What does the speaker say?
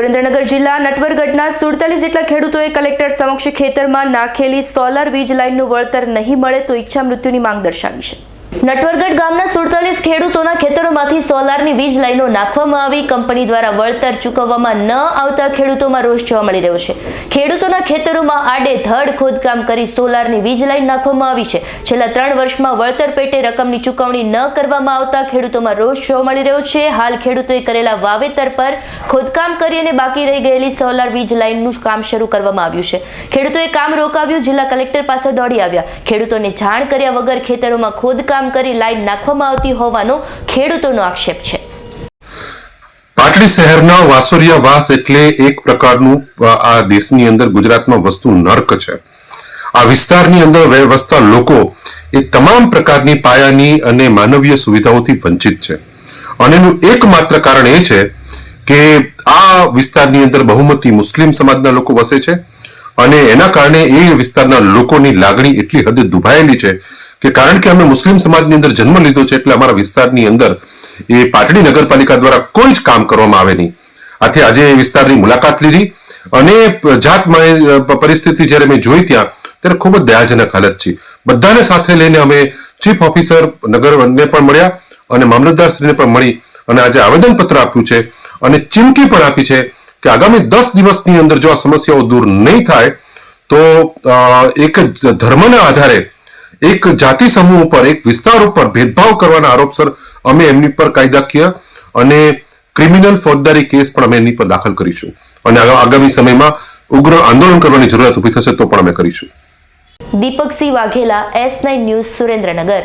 સુરેન્દ્રનગર જિલ્લા નટવરગઢના સુડતાલીસ જેટલા ખેડૂતોએ કલેક્ટર સમક્ષ ખેતરમાં નાખેલી સોલર વીજ લાઇનનું વળતર નહીં મળે તો ઈચ્છા મૃત્યુની માંગ દર્શાવી છે. નટવરગઢ ગામના સુડતાલીસ ખેડૂતોના ખેતરોમાંથી સોલારની વીજ લાઈનો નાખવામાં આવી. કંપની દ્વારા વળતર ચૂકવવામાં ન આવતા ખેડૂતોમાં રોષ જોવા મળી રહ્યો છે. ખેડૂતોના ખેતરોમાં આડે ખોદકામ કરી સોલારની વીજ લાઈન નાખવામાં આવી છે. છેલ્લા ત્રણ વર્ષમાં વળતર પેટે રકમની ચૂકવણી ન કરવામાં આવતા ખેડૂતોમાં રોષ જોવા મળી રહ્યો છે. હાલ ખેડૂતોએ કરેલા વાવેતર પર ખોદકામ કરી અને બાકી રહી ગયેલી સોલાર વીજ લાઈનનું કામ શરૂ કરવામાં આવ્યું છે. ખેડૂતોએ કામ રોકાવ્યું. જિલ્લા કલેક્ટર પાસે દોડી આવ્યા. ખેડૂતોને જાણ કર્યા વગર ખેતરોમાં ખોદકામ કરી લાઇન નાખવામાં આવતી હોવાનો ખેડૂતોનો આક્ષેપ છે. પાટડી શહેરના વાસુરિયા વાસ એટલે એક પ્રકારનું આ દેશની અંદર ગુજરાતમાં વસ્તુ નર્ક છે. આ વિસ્તારની અંદર વ્યવસ્થા લોકો એ તમામ પ્રકારની પાયાની અને માનવીય સુવિધાઓથી વંચિત છે. અને એનું એકમાત્ર કારણ એ છે કે આ વિસ્તારની અંદર બહુમતી મુસ્લિમ સમાજના લોકો વસે છે. અને એના કારણે એ વિસ્તારના લોકોની લાગણી એટલી હદે દુભાયેલી છે કે કારણ કે અમે મુસ્લિમ સમાજની અંદર જન્મ લીધો છે એટલે અમારા વિસ્તારની અંદર એ પાટડી નગરપાલિકા દ્વારા કોઈ જ કામ કરવામાં આવે નહીં. આથી આજે એ વિસ્તારની મુલાકાત લીધી અને જાત પરિસ્થિતિ જ્યારે મેં જોઈ ત્યાં, ત્યારે ખૂબ જ દયાજનક હાલત છે. બધાને સાથે લઈને અમે ચીફ ઓફિસર, નગરને પણ મળ્યા અને મામલતદારશ્રીને પણ મળી અને આજે આવેદનપત્ર આપ્યું છે અને ચીમકી પણ આપી છે કે આગામી દસ દિવસની અંદર જો આ સમસ્યાઓ દૂર નહીં થાય, તો એક ધર્મના આધારે એક જાતિ સમૂહ ઉપર, એક વિસ્તાર ઉપર ભેદભાવ કરવાના આરોપસર અમે એમની પર કાયદાકીય અને ક્રિમિનલ ફોજદારી કેસ પણ અમે એમની પર દાખલ કરીશું. અને આગામી સમયમાં ઉગ્ર આંદોલન કરવાની જરૂરિયાત ઊભી થશે તો પણ અમે કરીશું. Deepaksinh Vaghela, S nine news Surendranagar.